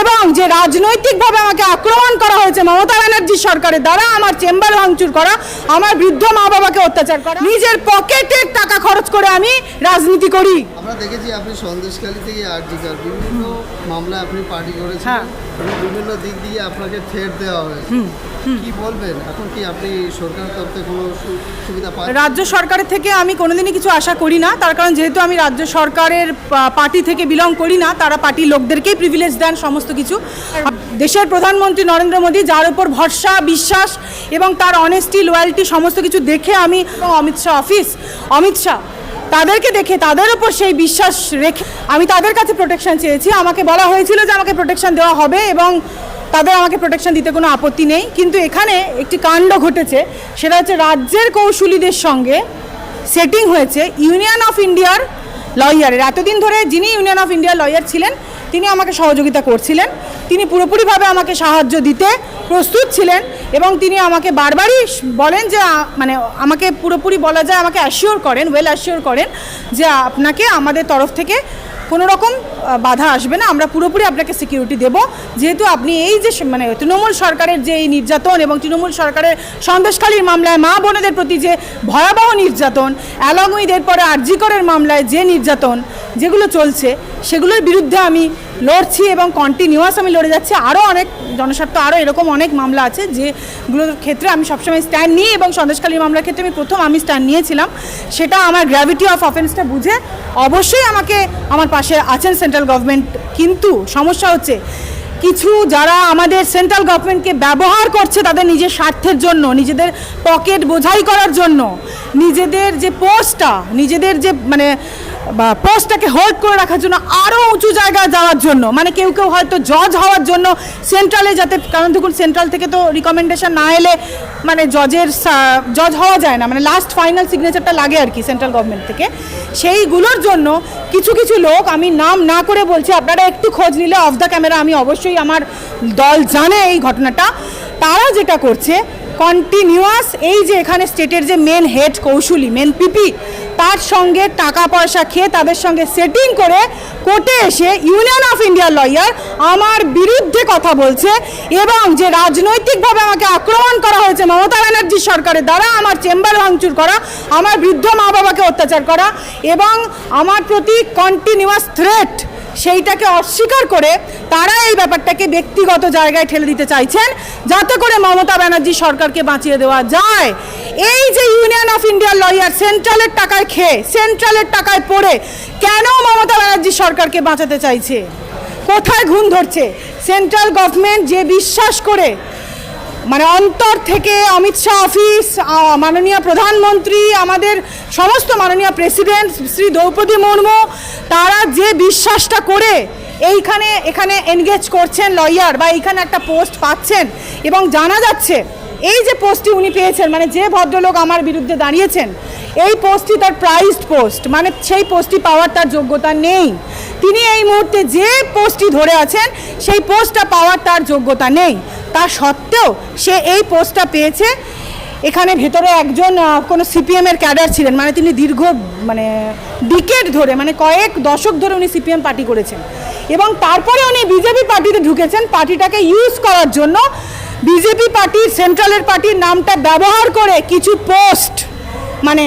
এবং যে রাজনৈতিকভাবে আমাকে আক্রমণ করা হয়েছে মমতা ব্যানার্জির সরকারের দ্বারা আমার চেম্বার ভাঙচুর করা, আমার বৃদ্ধ মা বাবাকে অত্যাচার করা, নিজের পকেটের টাকা খরচ করে আমি রাজনীতি করি। আমরা দেখেছি আপনি সন্দেশখালী থেকে আর্জিকার বিভিন্ন মামলায় আপনি পার্টি করেছেন। হ্যাঁ। এবং বিভিন্ন দিক দিয়ে আপনাকে থ্রেট দেওয়া হয়েছে। কি বলবেন? এখন কি আপনি সরকারের তরফ থেকে কোনো সুবিধা পাচ্ছেন? রাজ্য সরকারের থেকে আমি কোনোদিনই কিছু আশা করি না। তার কারণ যেহেতু আমি রাজ্য সরকারের পার্টি থেকে বিলং করি না তারা পার্টির লোকদেরকেই প্রিভিলেজ দেন সমস্ত কিছু। দেশের প্রধানমন্ত্রী নরেন্দ্র মোদী যার উপর ভরসা বিশ্বাস এবং তার অনেস্টি লয়্যালটি সমস্ত কিছু দেখে আমি অমিত শাহ অফিস অমিত শাহ তাদেরকে দেখে তাদের উপর সেই বিশ্বাস রেখে আমি তাদের কাছে প্রোটেকশন চেয়েছি। আমাকে বলা হয়েছিল যে আমাকে প্রোটেকশন দেওয়া হবে এবং তাদের আমাকে প্রোটেকশন দিতে কোনো আপত্তি নেই। কিন্তু এখানে একটি কাণ্ড ঘটেছে, সেটা হচ্ছে রাজ্যের কৌশলীদের সঙ্গে সেটিং হয়েছে ইউনিয়ন অফ ইন্ডিয়ার লয়ারের এতদিন ধরে যিনি ইউনিয়ন অফ ইন্ডিয়ার লয়ার ছিলেন তিনি আমাকে সহযোগিতা করছিলেন। তিনি পুরোপুরিভাবে আমাকে সাহায্য দিতে প্রস্তুত ছিলেন এবং তিনি আমাকে বারবারই বলেন যে মানে আমাকে পুরোপুরি বলা যায়, আমাকে অ্যাসিওর করেন ওয়েল অ্যাসিওর করেন যে আপনাকে আমাদের তরফ থেকে কোনো রকম বাধা আসবে না। আমরা পুরোপুরি আপনাকে সিকিউরিটি দেব। যেহেতু আপনি এই যে মানে তৃণমূল সরকারের যে এই নির্যাতন এবং তৃণমূল সরকারের সন্দেশখালীর মামলায় মা বোনেদের প্রতি যে ভয়াবহ নির্যাতন অ্যালং উইথ এরপরে আর্জিকরের মামলায় যে নির্যাতন যেগুলো চলছে, সেগুলোর বিরুদ্ধে আমি লড়ছি এবং কন্টিনিউয়াস আমি লড়ে যাচ্ছি। আরও অনেক জনস্বার্থ আরও এরকম অনেক মামলা আছে যেগুলোর ক্ষেত্রে আমি সবসময় স্ট্যান্ড নিই এবং সন্দেশখালীর মামলার ক্ষেত্রে আমি প্রথম আমি স্ট্যান্ড নিয়েছিলাম। সেটা আমার গ্র্যাভিটি অফ অফেন্সটা বুঝে অবশ্যই আমাকে আমার পাশে আছেন সেন্ট্রাল গভর্নমেন্ট কিন্তু সমস্যা হচ্ছে, কিছু যারা আমাদের সেন্ট্রাল গভর্নমেন্টকে ব্যবহার করছে তাদের নিজের স্বার্থের জন্য, নিজেদের পকেট বোঝাই করার জন্য, নিজেদের যে পোস্টটা নিজেদের যে মানে বা পোস্টটাকে হোল্ড করে রাখার জন্য আরও উঁচু জায়গায় যাওয়ার জন্য। মানে কেউ কেউ হয়তো জজ হওয়ার জন্য সেন্ট্রালে যাতে, কারণ দেখুন সেন্ট্রাল থেকে তো রিকমেন্ডেশন না এলে মানে জজের জজ হওয়া যায় না। মানে লাস্ট ফাইনাল সিগনেচারটা লাগে আর কি সেন্ট্রাল গভর্নমেন্ট থেকে। সেইগুলোর জন্য কিছু কিছু লোক, আমি নাম না করে বলছি, আপনারা একটু খোঁজ নিলে অফ দ্য ক্যামেরা আমি অবশ্যই আমার দল জানে এই ঘটনাটা। তারা যেটা করছে কন্টিনিউয়াস এই যে এখানে স্টেটের যে মেন হেড কৌশলী মেন পিপি তার সঙ্গে টাকা পয়সা খেয়ে তাদের সঙ্গে সেটিং করে কোর্টে এসে ইউনিয়ন অফ ইন্ডিয়ার লয়ার আমার বিরুদ্ধে কথা বলছে এবং যে রাজনৈতিকভাবে আমাকে আক্রমণ করা হয়েছে মমতা ব্যানার্জি সরকারের দ্বারা, আমার চেম্বার ভাঙচুর করা, আমার বৃদ্ধ মা বাবাকে অত্যাচার করা এবং আমার প্রতি কন্টিনিউয়াস থ্রেট সেইটাকে অস্বীকার করে তারা এই ব্যাপারটাকে ব্যক্তিগত জায়গায় ঠেলে দিতে চাইছেন, যাতে করে মমতা ব্যানার্জি সরকারকে বাঁচিয়ে দেওয়া যায়। এই যে ইউনিয়ন অফ ইন্ডিয়ার লয়ার সেন্ট্রালের টাকায় খেয়ে সেন্ট্রালের টাকায় পড়ে, কেন মমতা ব্যানার্জি সরকারকে বাঁচাতে চাইছে? কোথায় ঘুম ধরছে? সেন্ট্রাল গভর্নমেন্ট যে বিশ্বাস করে মানে অন্তর থেকে অমিত শাহ অফিস মাননীয় প্রধানমন্ত্রী, আমাদের সমস্ত মাননীয় প্রেসিডেন্ট, শ্রী দ্রৌপদী মুর্মু, তারা যে বিশ্বাসটা করে এইখানে, এখানে এনগেজ করছেন লয়ার বা এইখানে একটা পোস্ট পাচ্ছেন এবং জানা যাচ্ছে, এই যে পোস্টটি উনি পেয়েছেন মানে যে ভদ্রলোক আমার বিরুদ্ধে দাঁড়িয়েছেন, এই পোস্টটি তার প্রাইজড পোস্ট মানে সেই পোস্টটি পাওয়ার তার যোগ্যতা নেই। তিনি এই মুহূর্তে যে পোস্টটি ধরে আছেন, সেই পোস্টটা পাওয়ার তার যোগ্যতা নেই। তা সত্ত্বেও সে এই পোস্টটা পেয়েছে। এখানে ভেতরে একজন কোনো সিপিএমের ক্যাডার ছিলেন মানে তিনি দীর্ঘ মানে ডিকেট ধরে মানে কয়েক দশক ধরে উনি সিপিএম পার্টি করেছেন। এবং তারপরে উনি বিজেপি পার্টিতে ঢুকেছেন, পার্টিটাকে ইউজ করার জন্য। বিজেপি পার্টির সেন্ট্রালের পার্টির নামটা ব্যবহার করে কিছু পোস্ট মানে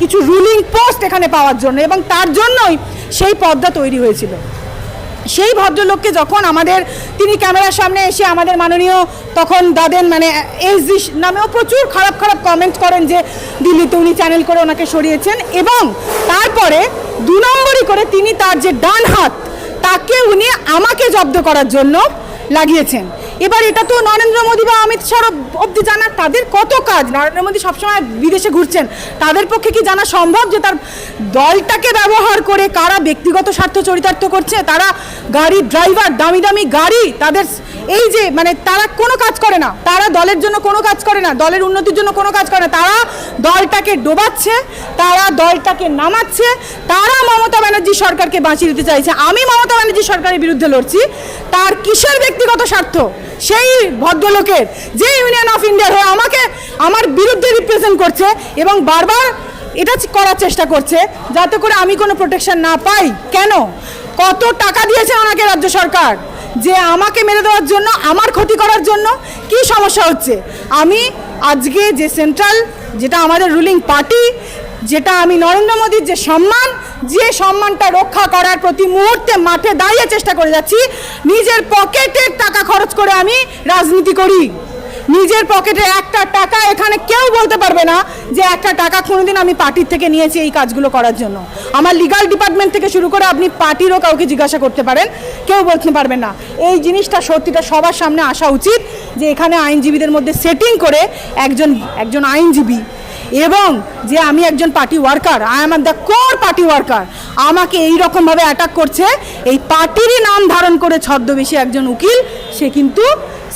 কিছু রুলিং পোস্ট এখানে পাওয়ার জন্য। এবং তার জন্যই সেই পদ্মা তৈরি হয়েছিল। সেই ভদ্রলোককে যখন আমাদের, তিনি ক্যামেরার সামনে এসে আমাদের মাননীয় তখন দাদেন মানে এসডি নামেও প্রচুর খারাপ খারাপ কমেন্ট করেন যে, দিল্লিতে উনি চ্যানেল করে ওনাকে সরিয়েছেন। এবং তারপরে দু নম্বরই করে তিনি তার যে ডান হাত, তাকে উনি আমাকে জব্দ করার জন্য লাগিয়েছেন। এবার এটা তো নরেন্দ্র মোদী বা অমিত শাহ অব্দি জানা তাদের কত কাজ? নরেন্দ্র মোদী সবসময় বিদেশে ঘুরছেন। তাদের পক্ষে কি জানা সম্ভব যে তার দলটাকে ব্যবহার করে কারা ব্যক্তিগত স্বার্থ চরিতার্থ করছে? তারা গাড়ির ড্রাইভার দামি দামি গাড়ি, তাদের এই যে মানে তারা কোনো কাজ করে না। তারা দলের জন্য কোনো কাজ করে না, দলের উন্নতির জন্য কোনো কাজ করে না। তারা দলটাকে ডোবাচ্ছে, তারা দলটাকে নামাচ্ছে, তারা মমতা ব্যানার্জি সরকারকে বাঁচিয়ে দিতে চাইছে। আমি মমতা ব্যানার্জি সরকারের বিরুদ্ধে লড়ছি, তার কিসের ব্যক্তিগত স্বার্থ? সেই ভদ্রলোকের যে ইউনিয়ন অফ ইন্ডিয়ার হয়ে আমাকে, আমার বিরুদ্ধে রিপ্রেজেন্ট করছে এবং বারবার এটা করার চেষ্টা করছে যাতে করে আমি কোনো প্রোটেকশন না পাই। কেন? কত টাকা দিয়েছে ওনাকে রাজ্য সরকার যে আমাকে মেরে দেওয়ার জন্য, আমার ক্ষতি করার জন্য কি সমস্যা হচ্ছে? আমি আজকে যে সেন্ট্রাল যেটা আমাদের রুলিং পার্টি যেটা আমি নরেন্দ্র মোদীর যে সম্মান যে সম্মানটা রক্ষা করার প্রতি মুহূর্তে মাঠে দাঁড়িয়ে চেষ্টা করে যাচ্ছি, নিজের পকেটের টাকা খরচ করে আমি রাজনীতি করি। নিজের পকেটে একটা টাকা এখানে কেউ বলতে পারবে না যে একটা টাকা কোনোদিন আমি পার্টির থেকে নিয়েছি এই কাজগুলো করার জন্য। আমার লিগাল ডিপার্টমেন্ট থেকে শুরু করে আপনি পার্টিরও কাউকে জিজ্ঞাসা করতে পারেন, কেউ বলতে পারবেন না। এই জিনিসটা সত্যিটা সবার সামনে আসা উচিত যে এখানে আইনজীবীদের মধ্যে সেটিং করে একজন একজন আইনজীবী এবং যে আমি একজন party worker I am the core party worker আমাকে এই রকমভাবে অ্যাটাক করছে, এই পার্টিরই নাম ধারণ করে ছদ্মবেশী একজন উকিল, সে কিন্তু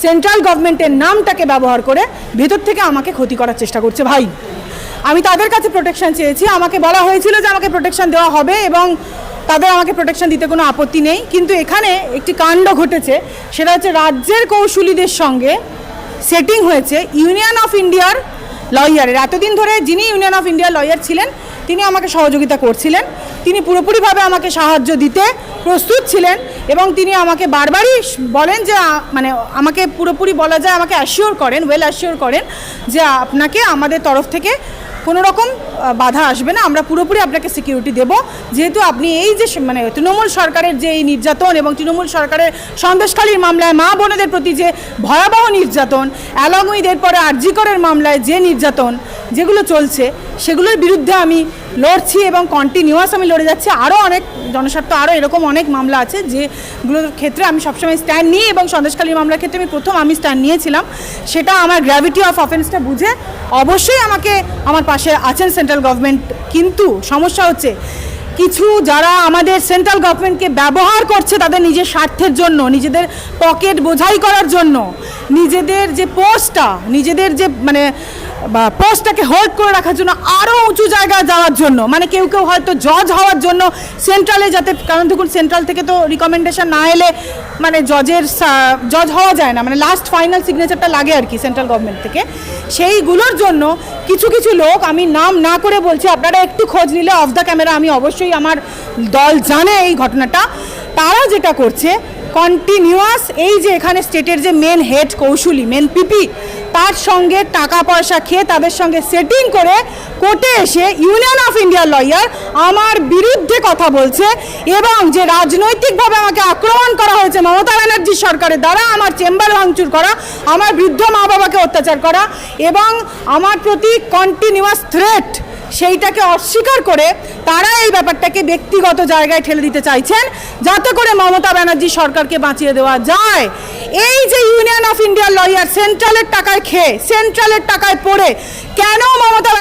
সেন্ট্রাল গভর্নমেন্টের নামটাকে ব্যবহার করে ভেতর থেকে আমাকে ক্ষতি করার চেষ্টা করছে। ভাই, আমি তাদের কাছে প্রোটেকশন চেয়েছি। আমাকে বলা হয়েছিল যে আমাকে প্রোটেকশন দেওয়া হবে এবং তাদের আমাকে প্রোটেকশন দিতে কোনো আপত্তি নেই। কিন্তু এখানে একটি কাণ্ড ঘটেছে, সেটা হচ্ছে রাজ্যের কৌশলীদের সঙ্গে সেটিং হয়েছে ইউনিয়ন অফ ইন্ডিয়ার লয়ারের এতদিন ধরে যিনি ইউনিয়ন অফ ইন্ডিয়া লয়ার ছিলেন, তিনি আমাকে সহযোগিতা করছিলেন। তিনি পুরোপুরিভাবে আমাকে সাহায্য দিতে প্রস্তুত ছিলেন এবং তিনি আমাকে বারবারই বলেন যে মানে আমাকে পুরোপুরি বলা যায়, আমাকে অ্যাসিওর করেন ওয়েল অ্যাসিওর করেন যে আপনাকে আমাদের তরফ থেকে কোনো রকম বাধা আসবে না। আমরা পুরোপুরি আপনাকে সিকিউরিটি দেব। যেহেতু আপনি এই যে মানে তৃণমূল সরকারের যে এই নির্যাতন এবং তৃণমূল সরকারের সন্দেশখালীর মামলায় মা বোনেদের প্রতি যে ভয়াবহ নির্যাতন অ্যালং উইথ এরপরে আর্জিকরের মামলায় যে নির্যাতন যেগুলো চলছে, সেগুলোর বিরুদ্ধে আমি লড়ছি এবং কন্টিনিউয়াস আমি লড়ে যাচ্ছি। আরও অনেক জনস্বার্থ আরও এরকম অনেক মামলা আছে যেগুলোর ক্ষেত্রে আমি সবসময় স্ট্যান্ড নিই এবং সন্দেশখালীর মামলার ক্ষেত্রে আমি প্রথম আমি স্ট্যান্ড নিয়েছিলাম। সেটা আমার গ্র্যাভিটি অফ অফেন্সটা বুঝে অবশ্যই আমাকে আমার পাশে আছেন সেন্ট্রাল গভর্নমেন্ট কিন্তু সমস্যা হচ্ছে, কিছু যারা আমাদের সেন্ট্রাল গভর্নমেন্টকে ব্যবহার করছে তাদের নিজের স্বার্থের জন্য, নিজেদের পকেট বোঝাই করার জন্য, নিজেদের যে পোস্টটা নিজেদের যে মানে বা পোস্টটাকে হোল্ড করে রাখার জন্য আরও উঁচু জায়গায় যাওয়ার জন্য মানে কেউ কেউ হয়তো জজ হওয়ার জন্য সেন্ট্রালে যাতে, কারণ দেখুন সেন্ট্রাল থেকে তো রিকমেন্ডেশন না এলে মানে জজের জজ হওয়া যায় না মানে লাস্ট ফাইনাল সিগনেচারটা লাগে আর কি সেন্ট্রাল গভর্নমেন্ট থেকে। সেইগুলোর জন্য কিছু কিছু লোক, আমি নাম না করে বলছি, আপনারা একটু খোঁজ নিলে অফ দ্য ক্যামেরা আমি অবশ্যই আমার দল জানে এই ঘটনাটা। তারা যেটা করছে কন্টিনিউয়াস এই যে এখানে স্টেটের যে মেন হেড কৌশলী মেন পিপি তার সঙ্গে টাকা পয়সা খেয়ে তাদের সঙ্গে সেটিং করে কোর্টে এসে ইউনিয়ন অফ ইন্ডিয়ার লয়ার আমার বিরুদ্ধে কথা বলছে এবং যে রাজনৈতিকভাবে আমাকে আক্রমণ করা হয়েছে মমতা ব্যানার্জি সরকারের দ্বারা, আমার চেম্বার ভাঙচুর করা, আমার বৃদ্ধ মা বাবাকে অত্যাচার করা এবং আমার প্রতি কন্টিনিউয়াস থ্রেট সেইটাকে অস্বীকার করে তারা এই ব্যাপারটাকে ব্যক্তিগত জায়গায় ঠেলে দিতে চাইছেন, যাতে করে মমতা ব্যানার্জি সরকারকে বাঁচিয়ে দেওয়া যায়। এই যে ইউনিয়ন অফ ইন্ডিয়ার লয়ার সেন্ট্রালের টাকায় খেয়ে সেন্ট্রালের টাকায় পড়ে, কেন মমতা